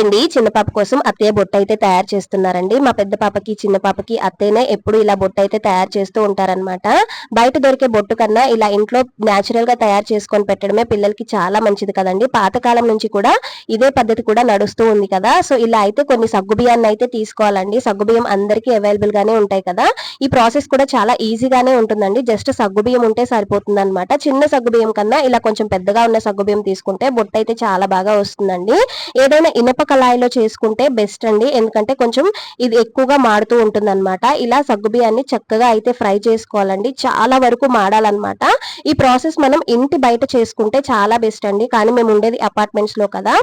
అయిపోయింది అండి చిన్న పాప కోసం అత్తయ్య బొట్టు అయితే తయారు చేస్తున్నారండి. మా పెద్ద పాపకి చిన్న పాపకి అత్తయ్యనే ఎప్పుడు ఇలా బొట్టు అయితే తయారు చేస్తూ ఉంటారనమాట బయట దొరికే బొట్టు కన్నా ఇలా ఇంట్లో న్యాచురల్గా తయారు చేసుకొని పెట్టడమే పిల్లలకి చాలా మంచిది కదండి. పాతకాలం నుంచి కూడా ఇదే పద్ధతి కూడా నడుస్తూ ఉంది కదా. సో ఇలా అయితే కొన్ని సగ్గుబియ్యాన్ని అయితే తీసుకోవాలండి. సగ్గుబియ్యం అందరికీ అవైలబుల్ గానే ఉంటాయి కదా. ఈ ప్రాసెస్ కూడా చాలా ఈజీగానే ఉంటుందండి. జస్ట్ సగ్గుబియ్యం ఉంటే సరిపోతుంది అనమాట చిన్న సగ్గుబియ్యం కన్నా ఇలా కొంచెం పెద్దగా ఉన్న సగ్గుబియ్యం తీసుకుంటే బొట్టు అయితే చాలా బాగా వస్తుందండి. ఏదైనా ఇనప కళాయిలో చేసుకుంటే బెస్ట్ అండి. ఎందుకంటే కొంచెం ఇది ఎక్కువగా మాడుతూ ఉంటుంది అనమాట ఇలా సగ్గుబియ్యాన్ని చక్కగా అయితే ఫ్రై చేసుకోవాలండి. చాలా వరకు మాడాలన్నమాట. ఈ ప్రాసెస్ మనం ఇంటి బయట చేసుకుంటే చాలా బెస్ట్ అండి. కానీ మేము ఉండేది అపార్ట్మెంట్స్లో కదా.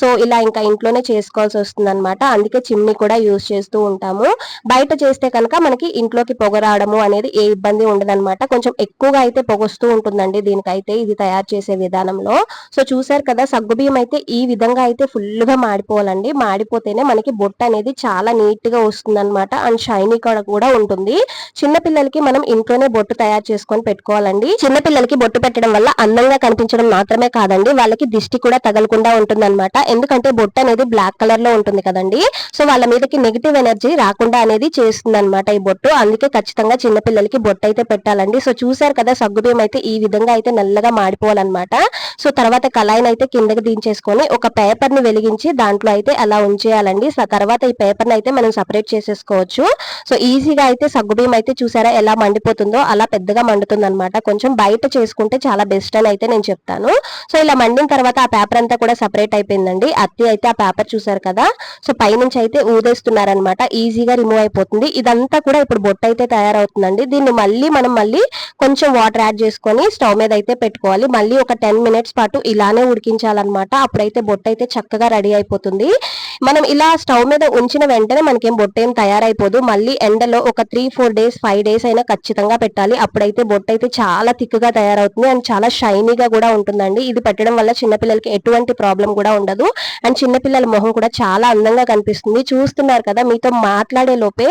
సో ఇలా ఇంకా ఇంట్లోనే చేసుకోవాల్సి వస్తుంది అనమాట అందుకే చిమ్ని కూడా యూజ్ చేస్తూ ఉంటాము. బయట చేస్తే కనుక మనకి ఇంట్లోకి పొగ రావడము అనేది ఏ ఇబ్బంది ఉండదన్నమాట. కొంచెం ఎక్కువగా అయితే పొగొస్తూ ఉంటుందండి దీనికైతే ఇది తయారు చేసే విధానంలో. సో చూసారు కదా సగ్గుబియ్యం అయితే ఈ విధంగా అయితే ఫుల్గా మాడిపోవాలండి మాడిపోతేనే మనకి బొట్ట అనేది చాలా నీట్గా వస్తుంది అనమాట అండ్ షైనీ కూడా ఉంటుంది. చిన్న పిల్లలకి మనం ఇంట్లోనే బొట్టు తయారు చేసుకొని పెట్టుకోవాలండి. చిన్న పిల్లలకి బొట్టు పెట్టడం వల్ల అందంగా కనిపించడం మాత్రమే కాదండి. వాళ్ళకి దిష్టి కూడా తగలకుండా ఉంటుంది అనమాట ఎందుకంటే బొట్టు అనేది బ్లాక్ కలర్లో ఉంటుంది కదండి. సో వాళ్ళ మీదకి నెగిటివ్ ఎనర్జీ రాకుండా అనేది చేస్తుంది అనమాట ఈ బొట్టు. అందుకే ఖచ్చితంగా చిన్న పిల్లలకి బొట్టు అయితే పెట్టాలండి. సో చూసారు కదా సగ్గుబియ్యం అయితే ఈ విధంగా అయితే నల్లగా మాడిపోవాలన్నమాట. సో తర్వాత కళాయిని అయితే కిందకి దించేసుకొని ఒక పేపర్ని వెలిగించి దాంట్లో అయితే అలా ఉంచేయాలండి. తర్వాత ఈ పేపర్ని అయితే మనం సపరేట్ చేసేసుకోవచ్చు. సో ఈజీగా అయితే సగ్గుబియ్యం అయితే చూసారా ఎలా మండిపోతుందో? అలా పెద్దగా మండుతుంది అనమాట కొంచెం బయట చేసుకుంటే చాలా బెస్ట్ అని అయితే నేను చెప్తాను. సో ఇలా మండిన తర్వాత ఆ పేపర్ అంతా కూడా సపరేట్ అయిపోయిందండి. అత్తి అయితే ఆ పేపర్ చూసారు కదా? సో పైనుంచి అయితే ఊదేస్తున్నారనమాట ఈజీగా రిమూవ్ అయిపోతుంది. ఇదంతా కూడా ఇప్పుడు బొట్టు అయితే తయారవుతుందండి. దీన్ని మళ్ళీ మనం మళ్ళీ కొంచెం వాటర్ యాడ్ చేసుకొని స్టవ్ మీద అయితే పెట్టుకోవాలి. మళ్ళీ ఒక టెన్ మినిట్స్ పాటు ఇలానే ఉడికించాలన్నమాట. అప్పుడైతే బొట్టు అయితే చక్కగా రెడీ అయిపోతుంది. ఉంటుంది మనం ఇలా స్టవ్ మీద ఉంచిన వెంటనే మనకేం బొట్టేం తయారైపోదు. మళ్ళీ ఎండలో ఒక three four days five days అయినా ఖచ్చితంగా పెట్టాలి. అప్పుడైతే బొట్ట అయితే చాలా థిక్గా తయారవుతుంది. అండ్ చాలా షైనీగా కూడా ఉంటుందండి. ఇది పెట్టడం వల్ల చిన్నపిల్లలకి ఎటువంటి ప్రాబ్లం కూడా ఉండదు. అండ్ చిన్నపిల్లల మొహం కూడా చాలా అందంగా కనిపిస్తుంది. చూస్తున్నారు కదా మీతో మాట్లాడే లోపే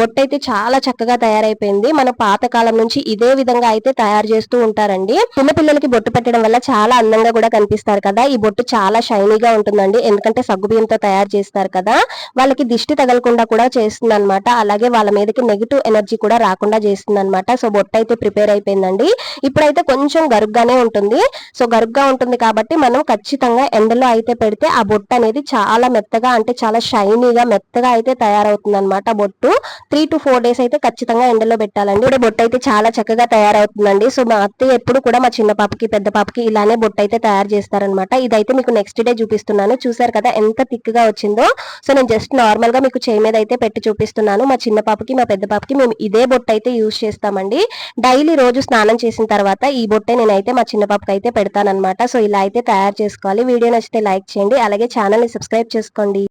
బొట్ట అయితే చాలా చక్కగా తయారైపోయింది. మన పాతకాలం నుంచి ఇదే విధంగా అయితే తయారు చేస్తూ ఉంటారండి. చిన్నపిల్లలకి బొట్టు పెట్టడం వల్ల చాలా అందంగా కూడా కనిపిస్తారు కదా. ఈ బొట్టు చాలా షైనీగా ఉంటుందండి. ఎందుకంటే సగ్గుబియ్యంతో తయారు చేస్తారు కదా వాళ్ళకి దిష్టి తగలకుండా కూడా చేస్తుంది అనమాట అలాగే వాళ్ళ మీదకి నెగిటివ్ ఎనర్జీ కూడా రాకుండా చేస్తుంది అనమాట సో బొట్ట అయితే ప్రిపేర్ అయిపోయిందండి. ఇప్పుడైతే కొంచెం గరుగ్గానే ఉంటుంది. సో గరుగ్గా ఉంటుంది కాబట్టి మనం ఖచ్చితంగా ఎండలో అయితే పెడితే ఆ బొట్ట అనేది చాలా మెత్తగా అంటే చాలా షైనీగా మెత్తగా అయితే తయారవుతుంది అనమాట బొట్టు. త్రీ టు ఫోర్ డేస్ అయితే ఖచ్చితంగా ఎండలో పెట్టాలండి. ఇప్పుడు బొట్టు అయితే చాలా చక్కగా తయారవుతుందండి. సో మా అత్తయ్య ఎప్పుడు కూడా మా చిన్న పాపకి పెద్ద పాపకి ఇలానే బొట్టు అయితే తయారు చేస్తారనమాట ఇదైతే మీకు నెక్స్ట్ డే చూపిస్తున్నాను. చూసారు కదా ఎంత థిక్గా వచ్చిందో. సో నేను జస్ట్ నార్మల్గా మీకు చేయి మీద అయితే పెట్టి చూపిస్తున్నాను. మా చిన్న పాపకి మా పెద్ద పాపకి మేము ఇదే బొట్టు అయితే యూజ్ చేస్తామండి. డైలీ రోజు స్నానం చేసిన తర్వాత ఈ బొట్టే నేనైతే మా చిన్న పాపకి అయితే పెడతానమాట సో ఇలా అయితే తయారు చేసుకోవాలి. వీడియో నచ్చితే లైక్ చేయండి. అలాగే ఛానల్ని సబ్స్క్రైబ్ చేసుకోండి.